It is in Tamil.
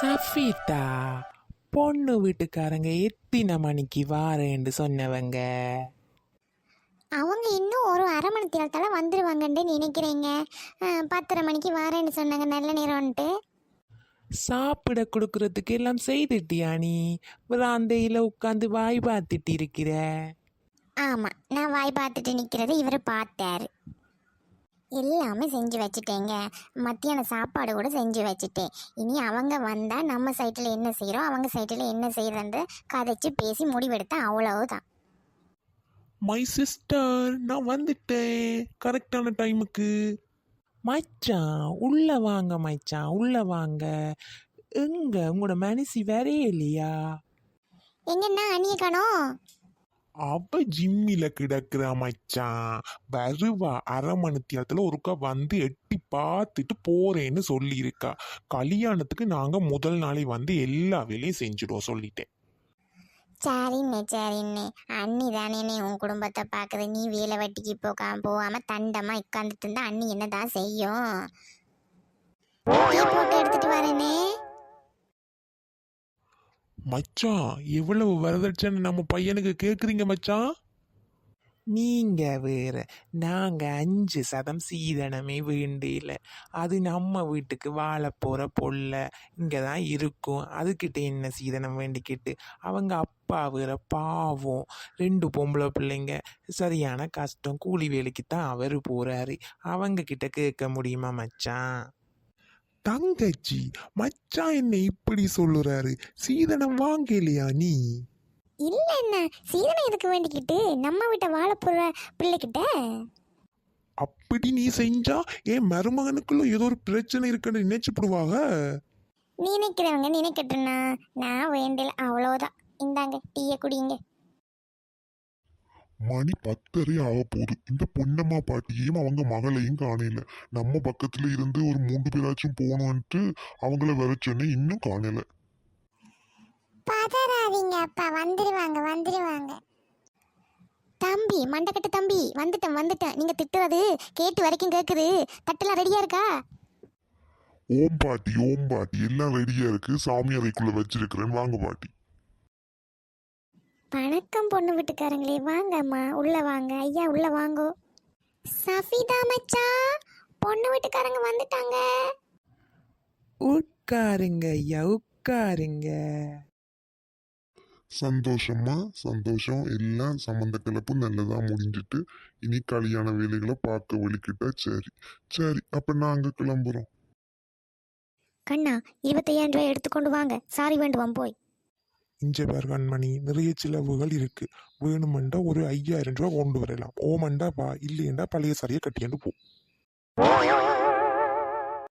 சஃபிதா பொண்ணு வீட்டுக்காரங்க எத்தனை மணிக்கு வாரேன்னு சொன்னவங்க? அவங்க இன்னும் ஒரு அரை மணி நேரத்தால வந்துடுவாங்கன்னு நினைக்கிறேங்க. அஹ், பத்தரை மணிக்கு வரேன்னு சொன்னாங்க நல்ல நேரம்ன்ட்டு. சாப்பிட கொடுக்கறதுக்கு எல்லாம் செய்துட்டியா நீ? விராந்தையில் உட்காந்து வாய் பார்த்துட்டு இருக்கிற? ஆமாம் நான் வாய் பார்த்துட்டு நிற்கிறத இவர் பார்த்தாரு. எல்லாமே செஞ்சு வச்சுட்டேங்க. மத்தியான சாப்பாடு கூட செஞ்சு வச்சுட்டேன். இனி அவங்க வந்தால் நம்ம சைட்டில் என்ன செய்கிறோம் அவங்க சைட்டில் என்ன செய்கிறன்ற கதைச்சு பேசி முடிவெடுத்தா அவ்வளவுதான். மை சிஸ்டர் நான் வந்துட்டேன். கரெக்டான டைமுக்கு மச்சான் உள்ள வாங்க மச்சான் உள்ள வாங்க. எங்க உங்களோட மனசு வேறே இல்லையா எங்கன்னா காணோம்? அவ ஜிம்மில கிடக்குறா மச்சான் வருவா அரை மணி நேரத்துல ஒருக்கா வந்து எட்டி பார்த்துட்டு போறேன்னு சொல்லியிருக்கா. கல்யாணத்துக்கு நாங்க முதல் நாளே வந்து எல்லா வேலையும் செஞ்சுடுவோம் சொல்லிட்டேன். சரிண்ணே சரிண்ணே. அண்ணி தானேண்ணே உன் குடும்பத்தை பார்க்குது. நீ வேலை வெட்டிக்கு போகாம போகாம தண்டமா உட்காந்துட்டு இருந்தா அண்ணி என்னதான் செய்யும்? போட்டு எடுத்துட்டு வரேனே. மச்சான் எவ்வளவு வரதட்சணை நம்ம பையனுக்கு கேட்குறீங்க மச்சான்? நீங்க வேற நாங்க அஞ்சு சதம் சீதனமே வேண்டியில. அது நம்ம வீட்டுக்கு வாழ போற பொல்ல இங்கே தான் இருக்கும். அதுக்கிட்ட என்ன சீதனம் வேண்டிக்கிட்டு? அவங்க அப்பா வேற பாவம். ரெண்டு பொம்பளை பிள்ளைங்க. சரியான கஷ்டம். கூலி வேலைக்கு தான் அவர் போறாரு. அவங்க கிட்ட கேட்க முடியுமா மச்சான்? தங்கச்சி மச்சான் என்ன இப்படி சொல்லுறாரு. சீதனம் வாங்கலையா நீ? இல்ல என்ன சீதனம் எதுக்கு வேண்டிக்கிட்டு? நம்ம வீட்டை வாழ போற பிள்ளைகிட்ட? அப்படி நீ செஞ்சா என் மருமகனுக்குள்ள ஏதோ ஒரு பிரச்சனை இருக்குன்னு நினைச்சுப்படுவாங்க நினைக்கிறவங்க நினைக்கட்டும்னா நான் வேண்டல அவ்வளோதான் இந்தாங்க டீயை குடிங்க. மணி பத்தரை ஆக போகுது. இந்த பொன்னம்மா பாட்டியையும் அவங்க மகளையும் காணல. நம்ம பக்கத்துல இருந்து ஒரு மூன்று பேராச்சும் போகணும்ட்டு அவங்கள வர சொன்னேன். இன்னும் காணல. பதறாதீங்க அப்பா. வந்துடுவாங்க வந்துடுவாங்க தம்பி மண்டக்கட்டு தம்பி. வந்துட்டேன் வந்துட்டேன். நீங்க திட்டுறது கேட்டு வரைக்கும் கேக்குது. தட்டெல்லாம் ரெடியா இருக்கா? ஓம் பாட்டி ஓம் பாட்டி. எல்லாம் ரெடியா இருக்கு. சாமி அறைக்குள்ள வச்சிருக்கிறேன். வாங்க பாட்டி. வணக்கம் பொண்ணு வீட்டுக்காரங்களே. வாங்கம்மா. உள்ள வாங்க. ஐயா உள்ள வாங்கோ. சஃபிதா மச்சா பொண்ணு வீட்டுக்காரங்க வந்துட்டாங்க. உட்காருங்க ஐயா உட்காருங்க. சந்தோஷமா சந்தோஷம். எல்லாம் சம்மந்த கலப்பு நல்லதா முடிஞ்சிட்டு இனி கல்யாண வேலைகளை பார்க்க வலிக்கிட்டா சரி. சரி அப்ப நாங்க கிளம்புறோம். கண்ணா இருபத்தையாயிரம் ரூபாய் எடுத்துக்கொண்டு வாங்க. சாரி வேண்டுவான் போய். இஞ்ச கண்மணி நிறைய செலவுகள் இருக்கு. வேணுமெண்டா ஒரு ஐயாயிரம் ரூபாய் கொண்டு வரலாம். ஓமண்டா வா இல்லையண்டா பழைய சரியை கட்டியாண்டு போ.